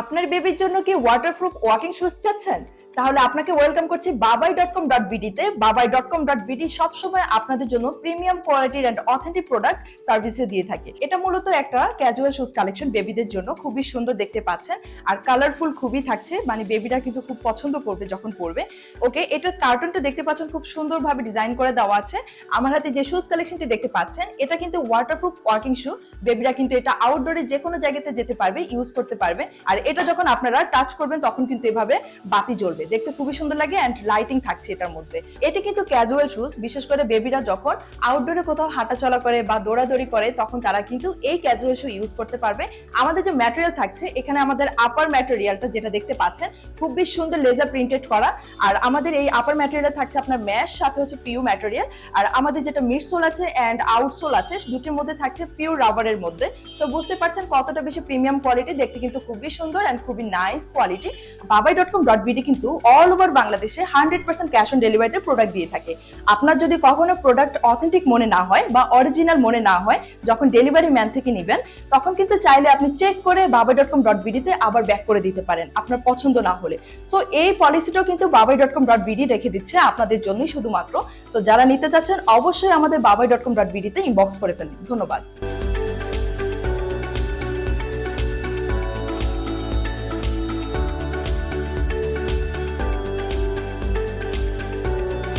আপনার বেবির জন্য কি ওয়াটারপ্রুফ ওয়াকিং শুজ চাচ্ছেন? তাহলে আপনাকে ওয়েলকাম করছি বাবাই ডট কম ডট বিডিতে বাবাই ডট কম ডট বিডি সবসময় আপনাদের জন্য প্রিমিয়াম কোয়ালিটির অ্যান্ড অথেন্টিক প্রোডাক্ট সার্ভিসে দিয়ে থাকে। এটা মূলত একটা ক্যাজুয়াল শুজ কালেকশন বেবিদের জন্য খুবই সুন্দর দেখতে পাচ্ছেন। আর কালারফুল খুবই থাকছে মানে বেবিরা কিন্তু খুব পছন্দ করবে যখন পরবে। ওকে এটার কার্টুনটা দেখতে পাচ্ছেন, খুব সুন্দরভাবে ডিজাইন করে দেওয়া আছে। আমার হাতে যে শুজ কালেকশনটি দেখতে পাচ্ছেন, এটা কিন্তু ওয়াটারপ্রুফ ওয়াকিং শু বেবিরা কিন্তু এটা আউটডোরে যে কোনো জায়গাতে যেতে পারবে ইউজ করতে পারবে। আর এটা যখন আপনারা টাচ করবেন, তখন কিন্তু এভাবে বাতি জ্বলবে। দেখতে খুবই সুন্দর লাগে অ্যান্ড লাইটিং থাকছে এটার মধ্যে। এটি কিন্তু ক্যাজুয়াল শুজ বিশেষ করে বেবিরা যখন আউটডোরে কোথাও হাঁটাচলা করে বা দৌড়াদৌড়ি করে, তখন তারা কিন্তু এই ক্যাজুয়াল শু ইউজ করতে পারবে। আমাদের যে ম্যাটেরিয়াল থাকছে, এখানে আমাদের আপার ম্যাটেরিয়ালটা যেটা দেখতে পাচ্ছেন, খুবই সুন্দর লেজার প্রিন্টেড করা। আর আমাদের এই আপার ম্যাটেরিয়াল থাকছে আপনার ম্যাশ সাথে হচ্ছে পিউ ম্যাটেরিয়াল আর আমাদের যেটা মিড সোল আছে অ্যান্ড আউটসোল আছে, দুটির মধ্যে থাকছে পিওর রাবারের মধ্যে। সো বুঝতে পারছেন কতটা বেশি প্রিমিয়াম কোয়ালিটি দেখতে কিন্তু খুবই সুন্দর অ্যান্ড খুবই nice quality Babai dot com dot BD কিন্তু অল ওভার বাংলাদেশে হান্ড্রেড পার্সেন্ট ক্যাশ অন ডেলিভারিতে প্রোডাক্ট দিয়ে থাকে। আপনার যদি কখনো প্রোডাক্ট অথেন্টিক মনে না হয় বা অরিজিনাল মনে না হয়, যখন ডেলিভারি ম্যান থেকে নেবেন, তখন কিন্তু চাইলে আপনি চেক করে বাবাই ডট কম ডট বিডিতে আবার ব্যাক করে দিতে পারেন আপনার পছন্দ না হলে। সো এই পলিসিটাও কিন্তু বাবাই ডট কম ডট বিডি রেখে দিচ্ছে আপনাদের জন্যই শুধুমাত্র। সো যারা নিতে চাচ্ছেন, অবশ্যই আমাদের বাবাই ডট কম ডট বিডিতে ইনবক্স করে ফেলুন। ধন্যবাদ।